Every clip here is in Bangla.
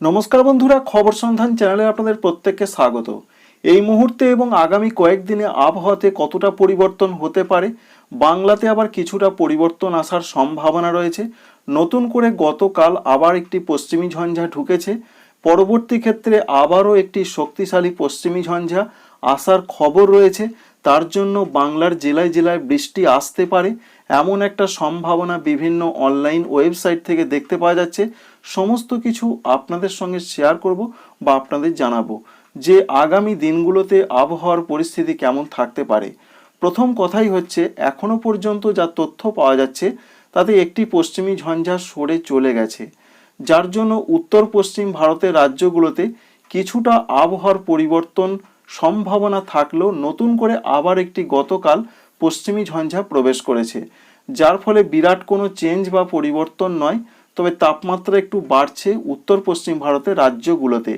নমস্কার বন্ধুরা, খবর সন্ধান চ্যানেলে আপনাদের প্রত্যেককে স্বাগত। এই মুহূর্তে এবং আগামী কয়েকদিনে আবহাওয়াতে কতটা পরিবর্তন হতে পারে, বাংলাতে আবার কিছুটা পরিবর্তন আসার সম্ভাবনা রয়েছে। নতুন করে গতকাল আবার একটি পশ্চিমী ঝঞ্ঝা ঢুকেছে। পরবর্তী ক্ষেত্রে আবারও একটি শক্তিশালী পশ্চিমী ঝঞ্ঝা আসার খবর রয়েছে। তার জন্য বাংলার জেলায় জেলায় বৃষ্টি আসতে পারে এমন একটা সম্ভাবনা বিভিন্ন অনলাইন ওয়েবসাইট থেকে দেখতে পাওয়া যাচ্ছে। সমস্ত কিছু আপনাদের সঙ্গে শেয়ার করব বা আপনাদের জানাব যে আগামী দিনগুলোতে আবহাওয়ার পরিস্থিতি কেমন থাকতে পারে। প্রথম কথাই হচ্ছে, এখনও পর্যন্ত যা তথ্য পাওয়া যাচ্ছে, তাতে একটি পশ্চিমী ঝঞ্ঝা সরে চলে গেছে। যার জন্য উত্তর পশ্চিম ভারতের রাজ্যগুলোতে কিছুটা আবহাওয়ার পরিবর্তন সম্ভাবনা থাকলেও নতুন করে আবার একটি গতকাল পশ্চিমী ঝঞ্ঝা প্রবেশ করেছে, যার ফলে বিরাট কোনো চেঞ্জ বা পরিবর্তন নয়, তবে তাপমাত্রা একটু বাড়ছে উত্তর পশ্চিম ভারতের রাজ্যগুলোতে।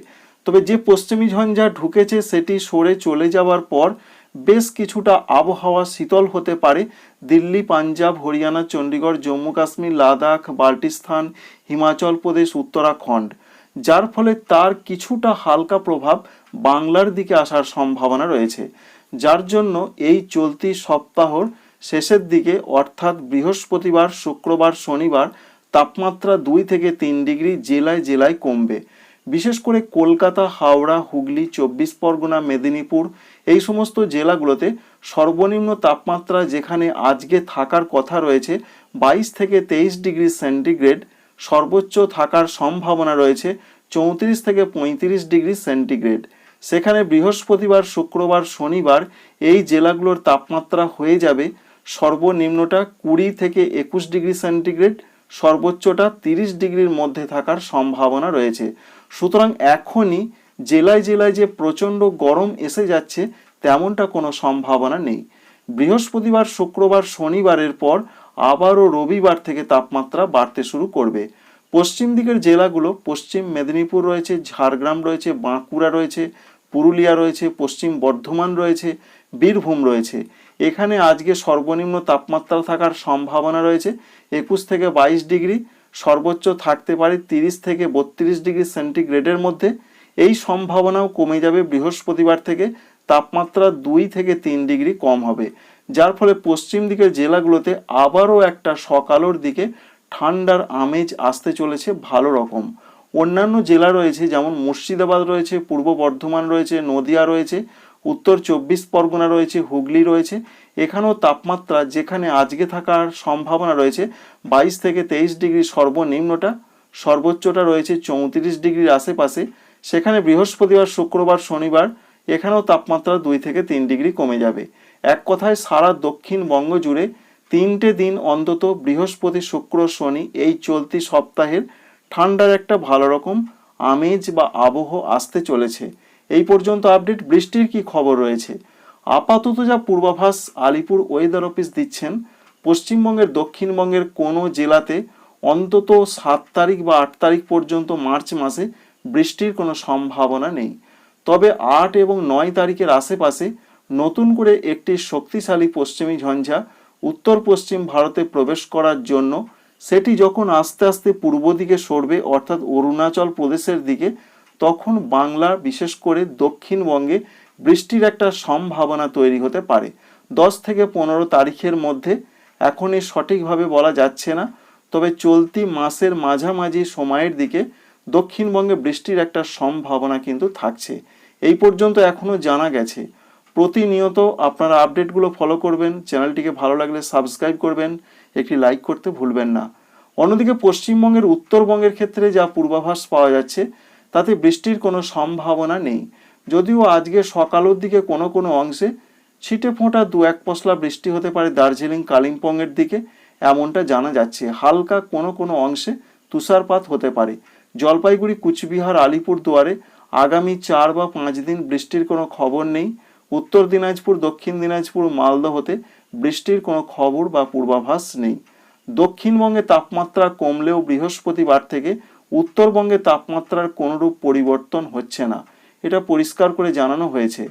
তবে যে পশ্চিমী ঝঞ্ঝা ঢুকেছে সেটি সরে চলে যাওয়ার পর বেশ কিছুটা আবহাওয়া শীতল হতে পারে। দিল্লি, পাঞ্জাব, হরিয়ানা, চণ্ডীগড়, জম্মু, কাশ্মীর, লাদাখ, বাল্টিস্তান, হিমাচল প্রদেশ, উত্তরাখণ্ড, যার ফলে তার কিছুটা হালকা প্রভাব বাংলার দিকে আসার সম্ভাবনা রয়েছে। যার জন্য এই চলতি সপ্তাহর শেষের দিকে, অর্থাৎ বৃহস্পতিবার, শুক্রবার, শনিবার, তাপমাত্রা দুই থেকে তিন ডিগ্রি জেলায় জেলায় কমবে। বিশেষ করে কলকাতা, হাওড়া, হুগলি, চব্বিশ পরগনা, মেদিনীপুর, এই সমস্ত জেলাগুলোতে সর্বনিম্ন তাপমাত্রা যেখানে আজকে থাকার কথা রয়েছে, বাইশ থেকে তেইশ ডিগ্রি সেন্টিগ্রেড, সর্বোচ্চ থাকার সম্ভাবনা রয়েছে, চৌত্রিশ থেকে পঁয়ত্রিশ ডিগ্রি সেন্টিগ্রেড। সেখানে বৃহস্পতিবার, শুক্রবার, শনিবার এই জেলাগুলোর তাপমাত্রা হয়ে যাবে সর্বনিম্নটা কুড়ি থেকে একুশ ডিগ্রি সেন্টিগ্রেড, সর্বোচ্চটা তিরিশ ডিগ্রির মধ্যে থাকার সম্ভাবনা রয়েছে। সুতরাং এখনই জেলায় জেলায় যে প্রচণ্ড গরম এসে যাচ্ছে তেমনটা কোনো সম্ভাবনা নেই। বৃহস্পতিবার, শুক্রবার, শনিবারের পর আবারও রবিবার থেকে তাপমাত্রা বাড়তে শুরু করবে। পশ্চিম দিকের জেলাগুলো, পশ্চিম মেদিনীপুর রয়েছে, ঝাড়গ্রাম রয়েছে, বাঁকুড়া রয়েছে পুরুলিয়া রয়েছে, পশ্চিম বর্ধমান রয়েছে, বীরভূম রয়েছে। এখানে আজকে সর্বনিম্ন তাপমাত্রা থাকার সম্ভাবনা রয়েছে। একুশ থেকে বাইশ ডিগ্রি, সর্বোচ্চ থাকতে পারে তিরিশ থেকে বত্রিশ ডিগ্রি সেন্টিগ্রেডের মধ্যে। এই সম্ভাবনাও কমে যাবে বৃহস্পতিবার থেকে। তাপমাত্রা দুই থেকে তিন ডিগ্রি কম হবে। যার ফলে পশ্চিম দিকের জেলাগুলোতে আবারও একটা সকালের দিকে ঠান্ডার আমেজ আসতে চলেছে ভালো রকম। অন্যান্য জেলা রয়েছে, যেমন মুর্শিদাবাদ রয়েছে, পূর্ব বর্ধমান রয়েছে, নদিয়া রয়েছে, উত্তর চব্বিশ পরগনা রয়েছে, হুগলি রয়েছে। এখানেও তাপমাত্রা যেখানে আজকে থাকার সম্ভাবনা রয়েছে, বাইশ থেকে তেইশ ডিগ্রি সর্বনিম্নটা, সর্বোচ্চটা রয়েছে চৌত্রিশ ডিগ্রির আশেপাশে। সেখানে বৃহস্পতিবার, শুক্রবার, শনিবার এখানেও তাপমাত্রা দুই থেকে তিন ডিগ্রি কমে যাবে। এক কথায় সারা দক্ষিণবঙ্গ জুড়ে তিনটে দিন অন্তত বৃহস্পতি, শুক্র, শনি এই চলতি সপ্তাহের ঠান্ডার একটা ভালো রকম আমেজ বা আবহ আসতে চলেছে। এই পর্যন্ত আপডেট। বৃষ্টির কি খবর রয়েছে? আপাতত যা পূর্বাভাস আলিপুর ওয়েদার অফিস দিচ্ছেন, পশ্চিমবঙ্গের দক্ষিণবঙ্গের কোনো জেলাতে অন্তত সাত তারিখ বা আট তারিখ পর্যন্ত মার্চ মাসে বৃষ্টির কোনো সম্ভাবনা নেই। তবে আট এবং নয় তারিখের আশেপাশে নতুন করে একটি শক্তিশালী পশ্চিমী ঝঞ্ঝা উত্তর পশ্চিম ভারতে প্রবেশ করার জন্য সেটি যখন আস্তে আস্তে পূর্ব দিকে সরবে, অর্থাৎ অরুণাচল প্রদেশের দিকে, তখন বাংলা, বিশেষ করে দক্ষিণবঙ্গে বৃষ্টির একটা সম্ভাবনা তৈরি হতে পারে। দশ থেকে পনেরো তারিখের মধ্যে এখনই সঠিকভাবে বলা যাচ্ছে না, তবে চলতি মাসের মাঝামাঝি সময়ের দিকে দক্ষিণবঙ্গে বৃষ্টির একটা সম্ভাবনা কিন্তু থাকছে। এই পর্যন্ত এখনও জানা গেছে। প্রতিনিয়ত আপনারা আপডেটগুলো ফলো করবেন, চ্যানেলটিকে ভালো লাগলে সাবস্ক্রাইব করবেন একটি লাইক করতে ভুলবেন না। অন্যদিকে পশ্চিমবঙ্গের উত্তরবঙ্গের ক্ষেত্রে যা পূর্বাভাস পাওয়া যাচ্ছে, তাতে বৃষ্টির কোনো সম্ভাবনা নেই। যদিও আজকে সকালের দিকে কোনো কোনো অংশে ছিটে ফোঁটা দু এক পশলা বৃষ্টি হতে পারে দার্জিলিং, কালিম্পংয়ের দিকে, এমনটা জানা যাচ্ছে। হালকা কোনো কোনো অংশে তুষারপাত হতে পারে। জলপাইগুড়ি, কুচবিহার আলিপুর দুয়ারে আগামী চার বা পাঁচ দিন বৃষ্টির কোনো খবর নেই। উত্তর দিনাজপুর, দক্ষিণ দিনাজপুর মালদহতে বৃষ্টির কোনো খবর বা পূর্বাভাস নেই। দক্ষিণবঙ্গে তাপমাত্রা কমলেও বৃহস্পতিবার থেকে উত্তরবঙ্গে তাপমাত্রার কোনোরূপ পরিবর্তন হচ্ছে না, এটা পরিষ্কার করে জানানো হয়েছে।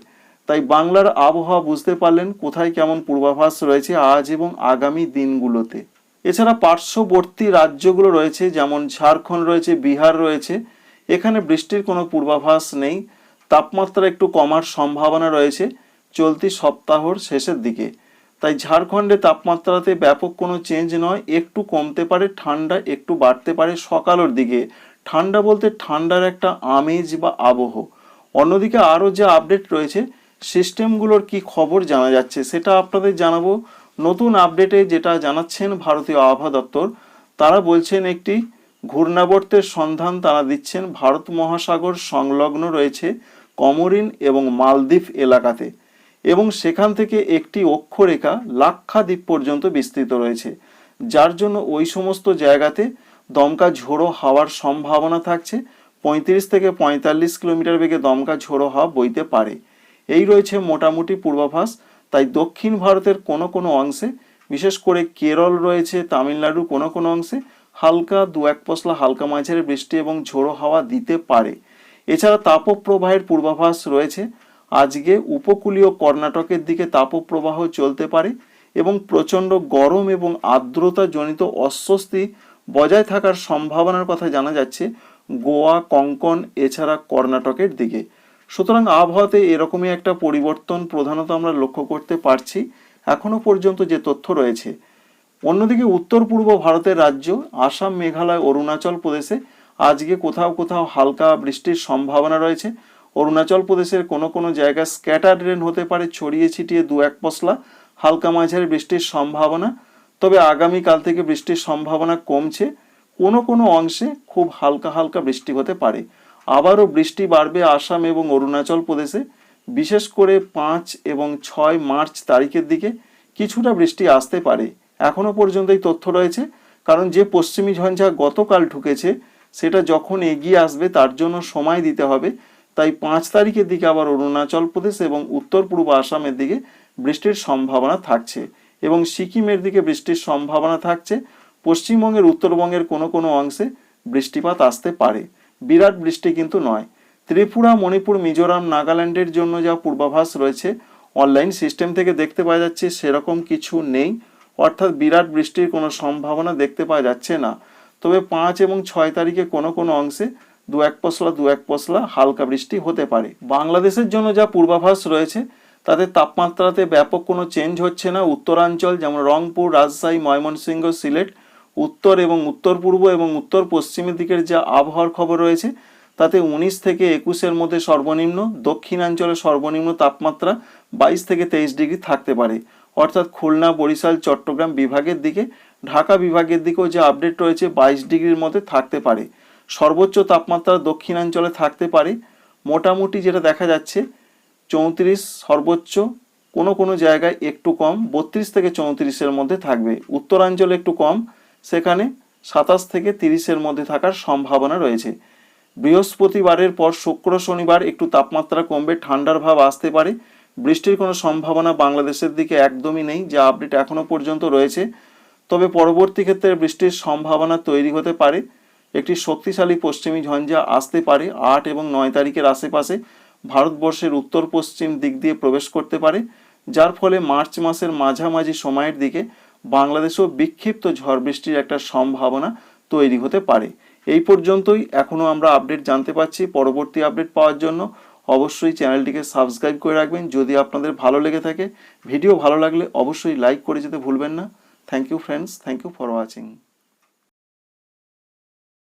তাই বাংলার আবহাওয়া বুঝতে পারলেন কোথায় কেমন পূর্বাভাস রয়েছে আজ এবং আগামী দিনগুলোতে। এছাড়া পার্শ্ববর্তী রাজ্যগুলো রয়েছে, যেমন ঝাড়খণ্ড রয়েছে, বিহার রয়েছে, এখানে বৃষ্টির কোনো পূর্বাভাস নেই। তাপমাত্রা একটু কমার সম্ভাবনা রয়েছে চলতি সপ্তাহর শেষের দিকে। তাই ঝাড়খণ্ডে তাপমাত্রাতে ব্যাপক কোনো চেঞ্জ নয়, একটু কমতে পারে, ঠান্ডা একটু বাড়তে পারে সকালের দিকে। ঠান্ডা বলতে ঠান্ডার একটা আমেজ বা আবহ। অন্যদিকে আরও যে আপডেট রয়েছে সিস্টেমগুলোর কি খবর জানা যাচ্ছে সেটা আপনাদের জানাব। নতুন আপডেটে যেটা জানাচ্ছেন ভারতীয় আবহাওয়া দপ্তর, তারা বলছেন একটি ঘূর্ণাবর্তের সন্ধান তারা দিচ্ছেন। ভারত মহাসাগর সংলগ্ন রয়েছে কমরিন এবং মালদ্বীপ এলাকাতে। এবং সেখান থেকে একটি অক্ষরেখা লাক্ষাদ্বীপ পর্যন্ত বিস্তৃত রয়েছে, যার জন্য ওই সমস্ত জায়গাতে দমকা ঝোড়ো হাওয়ার সম্ভাবনা থাকছে। পঁয়ত্রিশ থেকে পঁয়তাল্লিশ কিলোমিটার বেগে দমকা ঝোড়ো হাওয়া বইতে পারে। এই রয়েছে মোটামুটি পূর্বাভাস। তাই দক্ষিণ ভারতের কোনো কোনো অংশে, বিশেষ করে কেরল রয়েছে, তামিলনাড়ুর কোনো কোনো অংশে, হালকা দু এক পশলা হালকা মাঝারি বৃষ্টি এবং ঝোড়ো হাওয়া দিতে পারে। এছাড়া তাপপ্রবাহের পূর্বাভাস রয়েছে। আজকে উপকূলীয় কর্ণাটকের দিকে তাপপ্রবাহ চলতে পারে এবং প্রচণ্ড গরম এবং আর্দ্রতা জনিত অস্বস্তি বজায় থাকার সম্ভাবনার কথা জানা যাচ্ছে গোয়া, কঙ্কন, এছাড়া কর্ণাটকের দিকে। সুতরাং আবহাওয়াতে এরকমই একটা পরিবর্তন প্রধানত আমরা লক্ষ্য করতে পারছি। এখনও পর্যন্ত যে তথ্য রয়েছে। অন্যদিকে উত্তর পূর্ব ভারতের রাজ্য, আসাম, মেঘালয়, অরুণাচল প্রদেশে আজকে কোথাও কোথাও হালকা বৃষ্টির সম্ভাবনা রয়েছে। অরুণাচল প্রদেশের কোনো কোনো জায়গায় স্ক্যাটার রেন হতে পারে ছড়িয়ে ছিটিয়ে দু এক পশলা, হালকা মাঝারি বৃষ্টির সম্ভাবনা। তবে আগামীকাল থেকে বৃষ্টির সম্ভাবনা কমছে। কোনো কোনো অংশে খুব হালকা হালকা বৃষ্টি হতে পারে। আবারও বৃষ্টি বাড়বে আসাম এবং অরুণাচল প্রদেশে। বিশেষ করে পাঁচ এবং ছয় মার্চ তারিখের দিকে কিছুটা বৃষ্টি আসতে পারে। এখনও পর্যন্ত এই তথ্য রয়েছে। কারণ যে পশ্চিমী ঝঞ্ঝা গতকাল ঢুকেছে, সেটা যখন এগিয়ে আসবে, তার জন্য সময় দিতে হবে। তাই পাঁচ তারিখের দিকে আবার অরুণাচল প্রদেশ এবং উত্তর পূর্ব আসামের দিকে বৃষ্টির সম্ভাবনা থাকছে এবং সিকিমের দিকে বৃষ্টির সম্ভাবনা থাকছে। পশ্চিমবঙ্গের, উত্তরবঙ্গের কোনো কোনো অংশে বৃষ্টিপাত আসতে পারে। বিরাট বৃষ্টি কিন্তু নয়। ত্রিপুরা, মণিপুর, মিজোরাম, নাগাল্যান্ডের জন্য যা পূর্বাভাস রয়েছে, অনলাইন সিস্টেম থেকে দেখতে পাওয়া যাচ্ছে সেরকম কিছু নেই। অর্থাৎ বিরাট বৃষ্টির কোনো সম্ভাবনা দেখতে পাওয়া যাচ্ছে না। তবে পাঁচ এবং ছয় তারিখে কোনো কোনো অংশে দু এক পশলা, দু এক পশলা হালকা বৃষ্টি হতে পারে। বাংলাদেশের জন্য যা পূর্বাভাস রয়েছে তাদের তাপমাত্রাতে ব্যাপক কোনো চেঞ্জ হচ্ছে না। উত্তরাঞ্চল, যেমন রংপুর, রাজশাহী, ময়মনসিংহ, সিলেট, উত্তর এবং উত্তর পূর্ব এবং উত্তর পশ্চিমের দিকের যা আবহাওয়ার খবর রয়েছে, তাতে উনিশ থেকে একুশের মধ্যে সর্বনিম্ন, দক্ষিণাঞ্চলে সর্বনিম্ন তাপমাত্রা বাইশ থেকে তেইশ ডিগ্রি থাকতে পারে। অর্থাৎ খুলনা, বরিশাল, চট্টগ্রাম বিভাগের দিকে, ঢাকা বিভাগের দিকেও যে আপডেট রয়েছে, বাইশ ডিগ্রির মধ্যে থাকতে পারে। সর্বোচ্চ তাপমাত্রা দক্ষিণাঞ্চলে থাকতে পারে। মোটামুটি যেটা দেখা যাচ্ছে, চৌত্রিশ সর্বোচ্চ কোনো কোনো জায়গায় একটু কম, বত্রিশ থেকে চৌত্রিশের মধ্যে থাকবে। উত্তরাঞ্চলে একটু কম, সেখানে সাতাশ থেকে তিরিশের মধ্যে থাকার সম্ভাবনা রয়েছে। বৃহস্পতিবারের পর শুক্র শনিবার একটু তাপমাত্রা কমবে, ঠান্ডার ভাব আসতে পারে। বৃষ্টির কোনো সম্ভাবনা বাংলাদেশের দিকে একদমই নেই, যা আপডেট এখনও পর্যন্ত রয়েছে। তবে পরবর্তী ক্ষেত্রে বৃষ্টির সম্ভাবনা তৈরি হতে পারে। একটি শক্তিশালী পশ্চিমী ঝঞ্ঝা আসতে পারে আট এবং নয় তারিখের আশেপাশে ভারতবর্ষের উত্তর পশ্চিম দিক দিয়ে প্রবেশ করতে পারে, যার ফলে মার্চ মাসের মাঝামাঝি সময়ের দিকে বাংলাদেশেও বিক্ষিপ্ত ঝড় বৃষ্টির একটা সম্ভাবনা তৈরি হতে পারে। এই পর্যন্তই, এখনও আমরা আপডেট জানতে পারছি। পরবর্তী আপডেট পাওয়ার জন্য অবশ্যই চ্যানেলটিকে সাবস্ক্রাইব করে রাখবেন। যদি আপনাদের ভালো লেগে থাকে, ভিডিও ভালো লাগলে অবশ্যই লাইক করে যেতে ভুলবেন না। Thank you friends thank you for watching